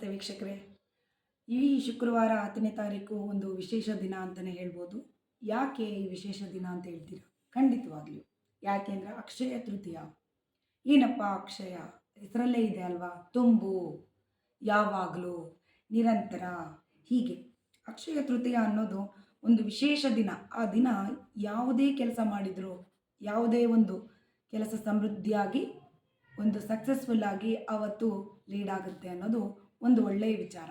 ವೀಕ್ಷಕರೇ. ಈ ಶುಕ್ರವಾರ ಹತ್ತನೇ ತಾರೀಕು ಒಂದು ವಿಶೇಷ ದಿನ ಅಂತಲೇ ಹೇಳ್ಬೋದು. ಯಾಕೆ ಈ ವಿಶೇಷ ದಿನ ಅಂತ ಹೇಳ್ತೀರಾ? ಖಂಡಿತವಾಗ್ಲೂ. ಯಾಕೆ ಅಂದರೆ ಅಕ್ಷಯ ತೃತೀಯ. ಏನಪ್ಪ ಅಕ್ಷಯ? ಹೆಸರಲ್ಲೇ ಇದೆ ಅಲ್ವಾ? ತುಂಬು. ಯಾವಾಗಲೂ. ನಿರಂತರ. ಹೀಗೆ. ಅಕ್ಷಯ ತೃತೀಯ ಅನ್ನೋದು ಒಂದು ವಿಶೇಷ ದಿನ. ಆ ದಿನ ಯಾವುದೇ ಕೆಲಸ ಮಾಡಿದರೂ, ಯಾವುದೇ ಒಂದು ಕೆಲಸ ಸಮೃದ್ಧಿಯಾಗಿ, ಒಂದು ಸಕ್ಸಸ್ಫುಲ್ ಆಗಿ ಅವತ್ತು ಲೀಡ್ ಆಗುತ್ತೆ ಅನ್ನೋದು ಒಂದು ಒಳ್ಳೆಯ ವಿಚಾರ.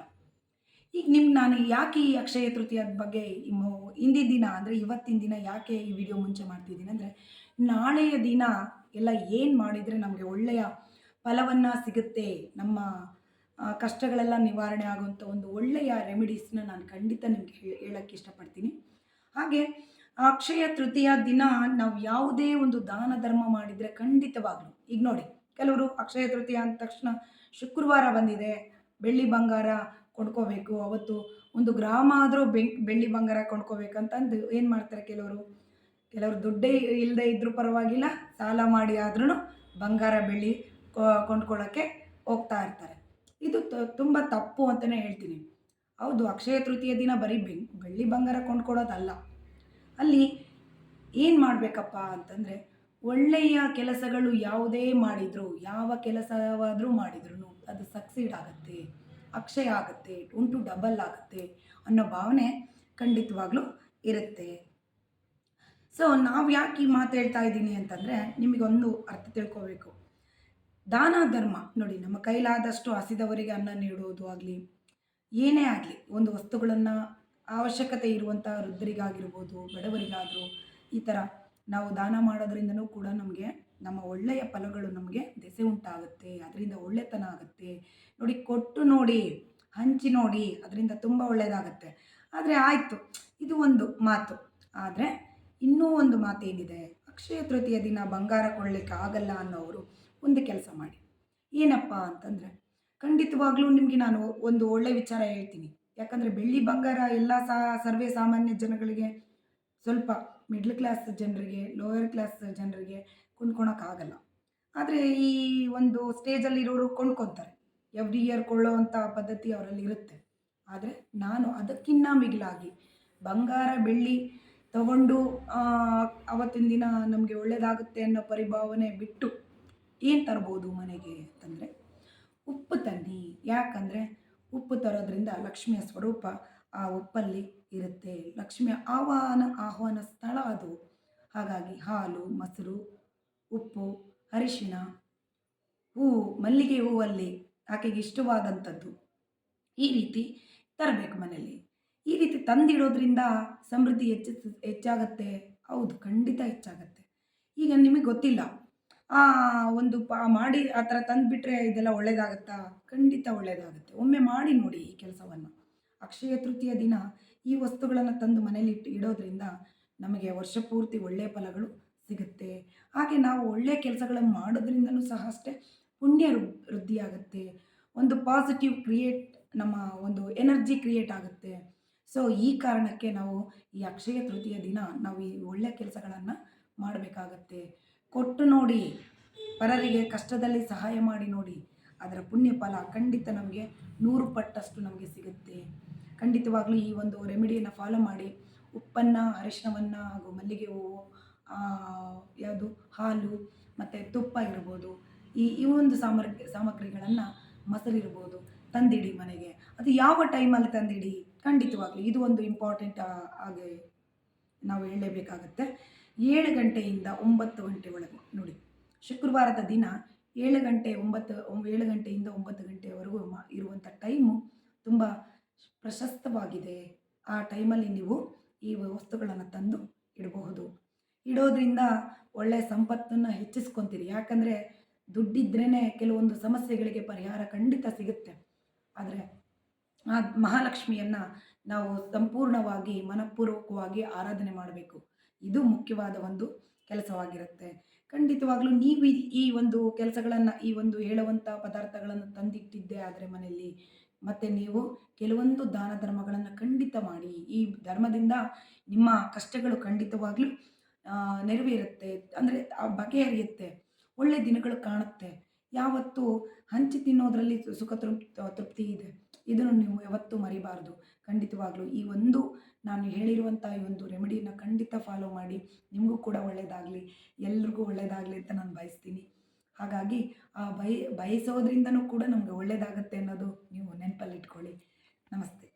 ಈಗ ನಿಮ್ಗೆ ನಾನು ಯಾಕೆ ಈ ಅಕ್ಷಯ ತೃತೀಯದ ಬಗ್ಗೆ ಹಿಂದಿನ ದಿನ ಅಂದರೆ ಇವತ್ತಿನ ದಿನ ಯಾಕೆ ಈ ವಿಡಿಯೋ ಮುಂಚೆ ಮಾಡ್ತಿದ್ದೀನಿ ಅಂದರೆ ನಾಳೆಯ ದಿನ ಎಲ್ಲ ಏನು ಮಾಡಿದರೆ ನಮಗೆ ಒಳ್ಳೆಯ ಫಲವನ್ನು ಸಿಗುತ್ತೆ, ನಮ್ಮ ಕಷ್ಟಗಳೆಲ್ಲ ನಿವಾರಣೆ ಆಗುವಂಥ ಒಂದು ಒಳ್ಳೆಯ ರೆಮಿಡೀಸ್ನ ನಾನು ಖಂಡಿತ ನಿಮಗೆ ಹೇಳೋಕ್ಕೆ ಇಷ್ಟಪಡ್ತೀನಿ. ಹಾಗೆ ಅಕ್ಷಯ ತೃತೀಯ ದಿನ ನಾವು ಯಾವುದೇ ಒಂದು ದಾನ ಧರ್ಮ ಮಾಡಿದರೆ ಖಂಡಿತವಾಗ್ಲೂ, ಈಗ ನೋಡಿ ಕೆಲವರು ಅಕ್ಷಯ ತೃತೀಯ ಅಂದ ತಕ್ಷಣ ಶುಕ್ರವಾರ ಬಂದಿದೆ ಬೆಳ್ಳಿ ಬಂಗಾರ ಕೊಂಡ್ಕೋಬೇಕು. ಅವತ್ತು ಒಂದು ಗ್ರಾಮ ಆದರೂ ಬೆಂ, ಬೆಳ್ಳಿ ಬಂಗಾರ ಕೊಂಡ್ಕೋಬೇಕಂತಂದು ಏನು ಮಾಡ್ತಾರೆ ಕೆಲವರು? ಕೆಲವರು ದುಡ್ಡೇ ಇಲ್ಲದೆ ಇದ್ದರೂ ಪರವಾಗಿಲ್ಲ, ಸಾಲ ಮಾಡಿ ಆದ್ರೂ ಬಂಗಾರ ಬೆಳ್ಳಿ ಕೊಂಡ್ಕೊಳ್ಳೋಕ್ಕೆ ಹೋಗ್ತಾ ಇರ್ತಾರೆ. ಇದು ತುಂಬ ತಪ್ಪು ಅಂತಲೇ ಹೇಳ್ತೀನಿ. ಹೌದು, ಅಕ್ಷಯ ತೃತೀಯ ದಿನ ಬರೀ ಬೆಂ, ಬೆಳ್ಳಿ ಬಂಗಾರ ಕೊಂಡ್ಕೊಳ್ಳೋದಲ್ಲ ಅಲ್ಲಿ ಏನು ಮಾಡಬೇಕಪ್ಪ ಅಂತಂದರೆ ಒಳ್ಳೆಯ ಕೆಲಸಗಳು ಯಾವುದೇ ಮಾಡಿದರೂ, ಯಾವ ಕೆಲಸವಾದರೂ ಮಾಡಿದ್ರು ಅದು ಸಕ್ಸೀಡ್ ಆಗುತ್ತೆ, ಅಕ್ಷಯ ಆಗುತ್ತೆ, ಉಂಟು ಡಬಲ್ ಆಗುತ್ತೆ ಅನ್ನೋ ಭಾವನೆ ಖಂಡಿತವಾಗ್ಲೂ ಇರುತ್ತೆ. ಸೊ ನಾವು ಯಾಕೆ ಈ ಮಾತು ಹೇಳ್ತಾ ಇದ್ದೀನಿ ಅಂತಂದರೆ ನಿಮಗೊಂದು ಅರ್ಥ ತಿಳ್ಕೋಬೇಕು. ದಾನ ಧರ್ಮ ನೋಡಿ, ನಮ್ಮ ಕೈಲಾದಷ್ಟು ಹಸಿದವರಿಗೆ ಅನ್ನ ನೀಡುವುದು ಆಗಲಿ, ಏನೇ ಆಗಲಿ, ಒಂದು ವಸ್ತುಗಳನ್ನು ಅವಶ್ಯಕತೆ ಇರುವಂಥ ವೃದ್ಧರಿಗಾಗಿರ್ಬೋದು, ಬಡವರಿಗಾದರೂ ಈ ಥರ ನಾವು ದಾನ ಮಾಡೋದ್ರಿಂದನೂ ಕೂಡ ನಮಗೆ ನಮ್ಮ ಒಳ್ಳೆಯ ಫಲಗಳು ನಮಗೆ ದೆಸೆ ಉಂಟಾಗುತ್ತೆ, ಅದರಿಂದ ಒಳ್ಳೆತನ ಆಗುತ್ತೆ. ನೋಡಿ, ಕೊಟ್ಟು ನೋಡಿ, ಹಂಚಿ ನೋಡಿ, ಅದರಿಂದ ತುಂಬ ಒಳ್ಳೆಯದಾಗುತ್ತೆ ಆದರೆ ಆಯಿತು, ಇದು ಒಂದು ಮಾತು. ಆದರೆ ಇನ್ನೂ ಒಂದು ಮಾತು ಏನಿದೆ ಅಕ್ಷಯ ತೃತೀಯ ದಿನ ಬಂಗಾರ ಕೊಡ್ಲಿಕ್ಕೆ ಆಗಲ್ಲ ಅನ್ನೋರು ಒಂದು ಕೆಲಸ ಮಾಡಿ. ಏನಪ್ಪ ಅಂತಂದರೆ, ಖಂಡಿತವಾಗ್ಲೂ ನಿಮಗೆ ನಾನು ಒಂದು ಒಳ್ಳೆ ವಿಚಾರ ಹೇಳ್ತೀನಿ. ಯಾಕಂದರೆ ಬೆಳ್ಳಿ ಬಂಗಾರ ಎಲ್ಲ ಸಾ, ಸರ್ವೇ ಸಾಮಾನ್ಯ ಜನಗಳಿಗೆ ಸ್ವಲ್ಪ ಮಿಡ್ಲ್ ಕ್ಲಾಸ್ ಜನರಿಗೆ ಲೋಯರ್ ಕ್ಲಾಸ್ ಜನರಿಗೆ ಕೊಂಡ್ಕೊಳಕ್ಕಾಗಲ್ಲ ಆದರೆ ಈ ಒಂದು ಸ್ಟೇಜಲ್ಲಿರೋರು ಕೊಂಡ್ಕೊತಾರೆ ಎವ್ರಿ ಇಯರ್ ಕೊಳ್ಳೋವಂಥ ಪದ್ಧತಿ ಅವರಲ್ಲಿ ಇರುತ್ತೆ. ಆದರೆ ನಾನು ಅದಕ್ಕಿನ್ನ ಮಿಗಿಲಾಗಿ ಬಂಗಾರ, ಬೆಳ್ಳಿ ತಗೊಂಡು ಅವತ್ತಿನ ದಿನ ನಮಗೆ ಒಳ್ಳೆಯದಾಗುತ್ತೆ ಅನ್ನೋ ಪರಿಭಾವನೆ ಬಿಟ್ಟು ಏನು ತರ್ಬೋದು ಮನೆಗೆ ಅಂತಂದರೆ ಉಪ್ಪು ತನ್ನಿ. ಯಾಕಂದರೆ ಉಪ್ಪು ತರೋದ್ರಿಂದ ಲಕ್ಷ್ಮಿಯ ಸ್ವರೂಪ ಆ ಉಪ್ಪಲ್ಲಿ ಇರುತ್ತೆ. ಲಕ್ಷ್ಮಿಯ ಆಹ್ವಾನ ಆಹ್ವಾನ ಸ್ಥಳ ಅದು. ಹಾಗಾಗಿ ಹಾಲು, ಮೊಸರು, ಉಪ್ಪು ಅರಿಶಿನ ಹೂವು ಮಲ್ಲಿಗೆ ಹೂವಲ್ಲಿ ಆಕೆಗೆ ಇಷ್ಟವಾದಂಥದ್ದು. ಈ ರೀತಿ ತರಬೇಕು ಮನೆಯಲ್ಲಿ. ಈ ರೀತಿ ತಂದಿಡೋದ್ರಿಂದ ಸಮೃದ್ಧಿ ಹೆಚ್ಚು, ಹೆಚ್ಚಾಗತ್ತೆ. ಹೌದು, ಖಂಡಿತ ಹೆಚ್ಚಾಗತ್ತೆ. ಈಗ ನಿಮಗೆ ಗೊತ್ತಿಲ್ಲ. ಆ ಒಂದು ಪ, ಮಾಡಿ, ಆ ಥರ ತಂದುಬಿಟ್ರೆ ಇದೆಲ್ಲ ಒಳ್ಳೇದಾಗತ್ತಾ? ಖಂಡಿತ ಒಳ್ಳೇದಾಗುತ್ತೆ. ಒಮ್ಮೆ ಮಾಡಿ ನೋಡಿ ಈ ಕೆಲಸವನ್ನು. ಅಕ್ಷಯ ತೃತೀಯ ದಿನ ಈ ವಸ್ತುಗಳನ್ನು ತಂದು ಮನೇಲಿ ಇಟ್ಟು ಇಡೋದ್ರಿಂದ ನಮಗೆ ವರ್ಷ ಪೂರ್ತಿ ಒಳ್ಳೆಯ ಫಲಗಳು ಸಿಗುತ್ತೆ. ಹಾಗೆ ನಾವು ಒಳ್ಳೆಯ ಕೆಲಸಗಳನ್ನು ಮಾಡೋದ್ರಿಂದಲೂ ಸಹ ಅಷ್ಟೇ ಪುಣ್ಯ ವೃದ್ಧಿಯಾಗುತ್ತೆ. ಒಂದು ಪಾಸಿಟಿವ್ ಕ್ರಿಯೇಟ್ ನಮ್ಮ ಒಂದು ಎನರ್ಜಿ ಕ್ರಿಯೇಟ್ ಆಗುತ್ತೆ. ಸೊ ಈ ಕಾರಣಕ್ಕೆ ನಾವು ಈ ಅಕ್ಷಯ ತೃತೀಯ ದಿನ ನಾವು ಈ ಒಳ್ಳೆಯ ಕೆಲಸಗಳನ್ನು ಮಾಡಬೇಕಾಗತ್ತೆ. ಕೊಟ್ಟು ನೋಡಿ, ಪರರಿಗೆ ಕಷ್ಟದಲ್ಲಿ ಸಹಾಯ ಮಾಡಿ ನೋಡಿ, ಅದರ ಪುಣ್ಯ ಫಲ ಖಂಡಿತ ನಮಗೆ ನೂರು ಪಟ್ಟಷ್ಟು ನಮಗೆ ಸಿಗುತ್ತೆ. ಖಂಡಿತವಾಗ್ಲೂ ಈ ಒಂದು ರೆಮಿಡಿಯನ್ನು ಫಾಲೋ ಮಾಡಿ ಉಪ್ಪನ್ನು ಅರಿಶಿನವನ್ನು ಹಾಗೂ ಮಲ್ಲಿಗೆ ಹೂವು ಯಾವುದು, ಹಾಲು, ಮತ್ತು ತುಪ್ಪ ಇರ್ಬೋದು. ಈ ಈ ಒಂದು ಸಾಮರ್, ಸಾಮಗ್ರಿಗಳನ್ನು ಮೊಸರಿರ್ಬೋದು, ತಂದಿಡಿ ಮನೆಗೆ. ಅದು ಯಾವ ಟೈಮಲ್ಲಿ ತಂದಿಡಿ? ಖಂಡಿತವಾಗ್ಲೂ ಇದು ಒಂದು ಇಂಪಾರ್ಟೆಂಟ್ ಆಗಿ ನಾವು ಹೇಳಲೇಬೇಕಾಗತ್ತೆ. ಏಳು ಗಂಟೆಯಿಂದ ಒಂಬತ್ತು ಗಂಟೆ ಒಳಗೆ, ನೋಡಿ. ಶುಕ್ರವಾರದ ದಿನ ಏಳು ಗಂಟೆ ಒಂಬತ್ತು ಒಂಬ- ಏಳು ಗಂಟೆಯಿಂದ ಒಂಬತ್ತು ಗಂಟೆವರೆಗೂ ಇರುವಂಥ ಟೈಮು ತುಂಬ ಪ್ರಶಸ್ತವಾಗಿದೆ. ಆ ಟೈಮಲ್ಲಿ ನೀವು ಈ ವಸ್ತುಗಳನ್ನು ತಂದು ಇಡಬಹುದು. ಇಡೋದ್ರಿಂದ ಒಳ್ಳೆಯ ಸಂಪತ್ತನ್ನು ಹೆಚ್ಚಿಸ್ಕೊತೀರಿ. ಯಾಕಂದರೆ ದುಡ್ಡಿದ್ರೇ ಕೆಲವೊಂದು ಸಮಸ್ಯೆಗಳಿಗೆ ಪರಿಹಾರ ಖಂಡಿತ ಸಿಗುತ್ತೆ. ಆದರೆ ಆ ಮಹಾಲಕ್ಷ್ಮಿಯನ್ನು ನಾವು ಸಂಪೂರ್ಣವಾಗಿ ಮನಪೂರ್ವಕವಾಗಿ ಆರಾಧನೆ ಮಾಡಬೇಕು. ಇದು ಮುಖ್ಯವಾದ ಒಂದು ಕೆಲಸವಾಗಿರುತ್ತೆ. ಖಂಡಿತವಾಗ್ಲೂ ನೀವು ಈ- ಒಂದು ಕೆಲಸಗಳನ್ನು, ಈ ಒಂದು ಹೇಳುವಂಥ ಪದಾರ್ಥಗಳನ್ನು ತಂದಿಟ್ಟಿದ್ದೇ ಆದರೆ ಮನೆಯಲ್ಲಿ ಮತ್ತು ನೀವು ಕೆಲವೊಂದು ದಾನ ಧರ್ಮಗಳನ್ನು ಖಂಡಿತ ಮಾಡಿ. ಈ ಧರ್ಮದಿಂದ ನಿಮ್ಮ ಕಷ್ಟಗಳು ಖಂಡಿತವಾಗ್ಲೂ ನೆರವೇರುತ್ತೆ. ಅಂದರೆ ಬಗೆಹರಿಯುತ್ತೆ ಒಳ್ಳೆ ದಿನಗಳು ಕಾಣುತ್ತೆ. ಯಾವತ್ತು ಹಂಚಿ ತಿನ್ನೋದರಲ್ಲಿ ಸುಖ ತೃಪ್ ತೃಪ್ತಿ ಇದೆ. ಇದನ್ನು ನೀವು ಯಾವತ್ತೂ ಮರಿಬಾರ್ದು. ಖಂಡಿತವಾಗ್ಲೂ ಈ ಒಂದು ನಾನು ಹೇಳಿರುವಂಥ ಈ ಒಂದು ರೆಮಿಡಿಯನ್ನು ಖಂಡಿತ ಫಾಲೋ ಮಾಡಿ. ನಿಮಗೂ ಕೂಡ ಒಳ್ಳೆಯದಾಗಲಿ ಎಲ್ರಿಗೂ ಒಳ್ಳೆಯದಾಗಲಿ ಅಂತ ನಾನು ಬಯಸ್ತೀನಿ. ಹಾಗಾಗಿ ಆ ಬಯ ಬಯಸೋದ್ರಿಂದನೂ ಕೂಡ ನಮಗೆ ಒಳ್ಳೆಯದಾಗತ್ತೆ ಅನ್ನೋದು ನೀವು ನೆನಪಲ್ಲಿಟ್ಕೊಳ್ಳಿ. ನಮಸ್ತೆ.